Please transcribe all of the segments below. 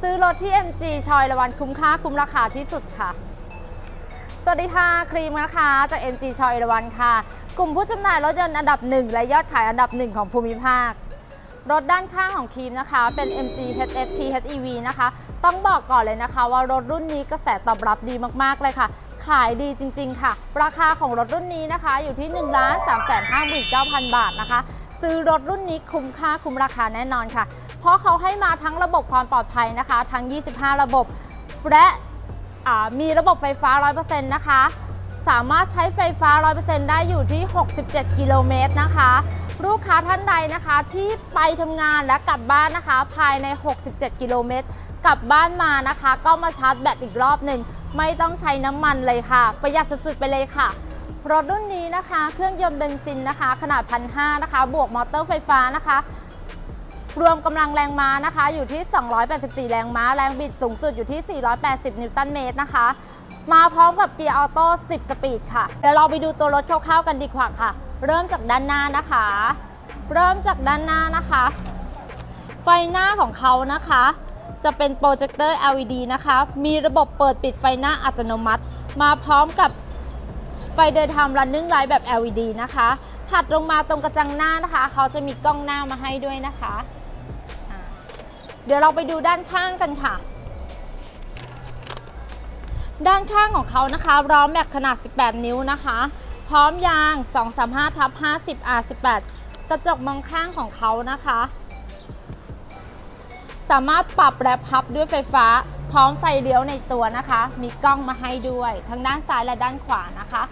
ซื้อรถที่ MG ชอยละวันคุ้มค่าคุ้มราคาที่สุดค่ะ สวัสดีค่ะ ครีมนะคะจาก MG ชอยละวันค่ะ กลุ่มผู้จำหน่ายรถยนต์อันดับหนึ่งและยอดขายอันดับหนึ่งของภูมิภาค รถด้านข้างของครีมนะคะ เป็น MG HST HEV นะคะ ต้องบอกก่อนเลยนะคะ ว่ารถรุ่นนี้กระแสตอบรับดีมากๆเลยค่ะขายดีจริง ๆ ค่ะ ราคาของรถรุ่นนี้นะคะ อยู่ที่ 1 3 5 9 0 0 0 บาทนะคะ ซื้อรถรุ่นนี้คุ้มค่าคุ้มราคาแน่นอนค่ะ เพราะเขาให้มาทั้งระบบความปลอดภัยนะคะ ทั้ง 25 ระบบ และมีระบบไฟฟ้า 100%นะคะ สามารถใช้ไฟฟ้า 100%ได้อยู่ที่ 67 กิโลเมตรนะคะ ลูกค้าท่านใดนะคะที่ไปทำงานและกลับบ้านนะคะ ภายใน 67 กิโลเมตร กลับบ้านมานะคะ ก็มาชาร์จแบตอีกรอบหนึ่ง ไม่ต้องใช้น้ำมันเลยค่ะ ประหยัดสุดๆไปเลยค่ะรถรุ่นนี้นะคะ เครื่องยนต์เบนซินนะคะ ขนาด 1,500นะคะ บวกมอเตอร์ไฟฟ้านะคะ รวมกำลังแรงม้านะคะ อยู่ที่ 284 แรงม้า แรงบิดสูงสุดอยู่ที่ 480 นิวตันเมตรนะคะ มาพร้อมกับเกียร์ออโต้ 10 สปีดค่ะ เดี๋ยวเราไปดูตัวรถคร่าวๆกันดีกว่าค่ะ เริ่มจากด้านหน้านะคะ เริ่มจากด้านหน้านะคะ ไฟหน้าของเขานะคะ จะเป็นโปรเจคเตอร์ LED นะคะ มีระบบเปิดปิดไฟหน้าอัตโนมัติ มาพร้อมกับไฟเดินทาง running light แบบ LED นะคะ ถัดลงมาตรงกระจังหน้านะคะ เขาจะมีกล้องหน้ามาให้ด้วยนะคะ เดี๋ยวเราไปดูด้านข้างกันค่ะ ด้านข้างของเขานะคะล้อแม็กขนาด 18 นิ้วนะคะ พร้อมยาง 235ทับ50 R18 กระจกมองข้างของเขานะคะ สามารถปรับและพับด้วยไฟฟ้า พร้อมไฟเลี้ยวในตัวนะคะ มีกล้องมาให้ด้วย ทั้งด้านซ้ายและด้านขวานะคะ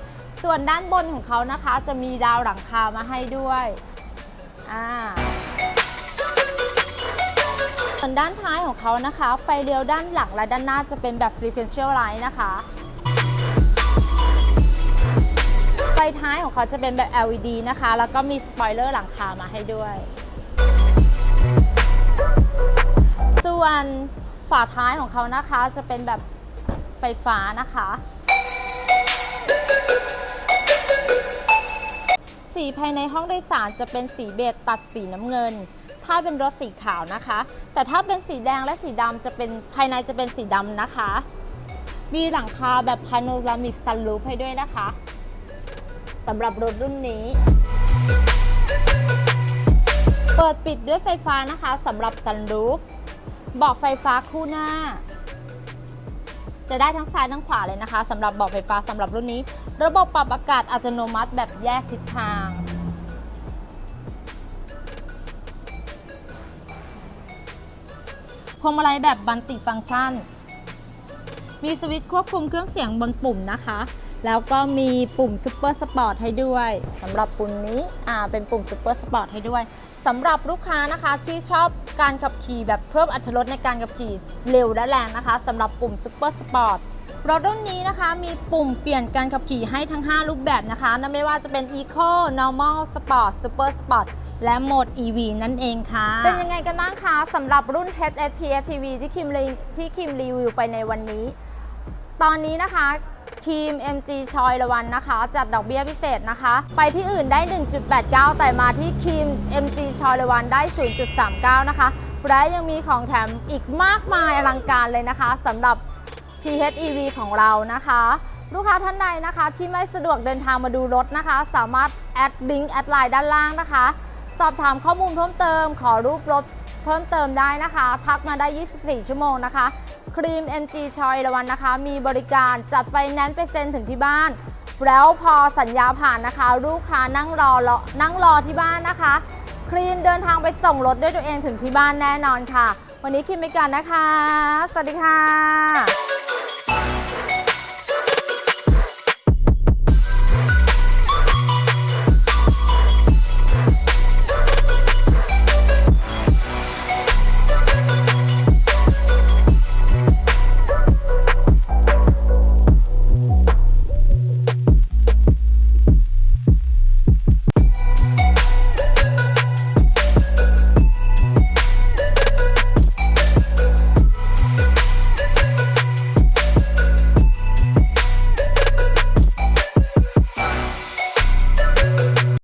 ส่วนด้านบนของเขานะคะ จะมีราวหลังคามาให้ด้วยอ่า ส่วนด้านท้ายของเขานะคะ ไฟเลี้ยวด้านหลังและด้านหน้าจะเป็นแบบ sequential light นะคะไฟท้ายของเขาจะเป็นแบบ LED นะคะ แล้วก็มีสปอยเลอร์หลังคามาให้ด้วย ส่วนฝาท้ายของเขานะคะจะเป็นแบบไฟฟ้านะคะ สีภายในห้องโดยสารจะเป็นสีเบจตัดสีน้ำเงิน ถ้าเป็นรถสีขาวนะคะ แต่ถ้าเป็นสีแดงและสีดำจะเป็นภายในจะเป็นสีดำนะคะ มีหลังคาแบบพาโนรามิกซันรูฟให้ด้วยนะคะสำหรับรถรุ่นนี้ เปิดปิดด้วยไฟฟ้านะคะสำหรับซันรูฟบอกไฟฟ้าคู่หน้า จะได้ทั้งซ้ายทั้งขวาเลยนะคะสำหรับบอกไฟฟ้าสำหรับรุ่นนี้ ระบบปรับอากาศอัตโนมัติแบบแยกทิศทาง วงมาลัยแบบบันติฟังก์ชัน มีสวิตช์ควบคุมเครื่องเสียงบนปุ่มนะคะ แล้วก็มีปุ่มซูเปอร์สปอร์ตให้ด้วยสำหรับปุ่มนี้อ่าเป็นปุ่มซูเปอร์สปอร์ตให้ด้วยสำหรับลูกค้านะคะที่ชอบการขับขี่แบบเพิ่มอรรถรสในการขับขี่เร็วและแรงนะคะสำหรับปุ่มซูเปอร์สปอร์ต รถรุ่นนี้นะคะมีปุ่มเปลี่ยนการขับขี่ให้ทั้ง 5 รูปแบบนะคะนั่นไม่ว่าจะเป็น Eco Normal Sport Super Sport และโหมด EV นั่นเองค่ะ เป็นยังไงกันบ้างคะสำหรับรุ่น HST TV ที่คิมที่คิมรีวิวไปในวันนี้ ตอนนี้นะคะทีม MG ชอยละวันนะคะ จัดดอกเบี้ยพิเศษนะคะ ไปที่อื่นได้ 1.89 แต่มาที่ทีม MG ชอยละวันได้ 0.39 นะคะและยังมีของแถมอีกมากมายอลังการเลยนะคะสำหรับ PHEV ของเรานะคะ ลูกค้าท่านใดนะคะที่ไม่สะดวกเดินทางมาดูรถนะคะ สามารถแอดลิงก์แอดไลน์ด้านล่างนะคะ สอบถามข้อมูลเพิ่มเติม ขอรูปรถเพิ่มเติมได้นะคะ ทักมาได้ 24 ชั่วโมงนะคะ ครีม MG ชอยละวันนะคะ มีบริการจัดไฟแนนซ์ไปเซ็นถึงที่บ้าน แล้วพอสัญญาผ่านนะคะ ลูกค้านั่งรอรอนั่งรอที่บ้านนะคะ ครีมเดินทางไปส่งรถด้วยตัวเองถึงที่บ้านแน่นอนค่ะ วันนี้คิมไปกันนะคะ สวัสดีค่ะ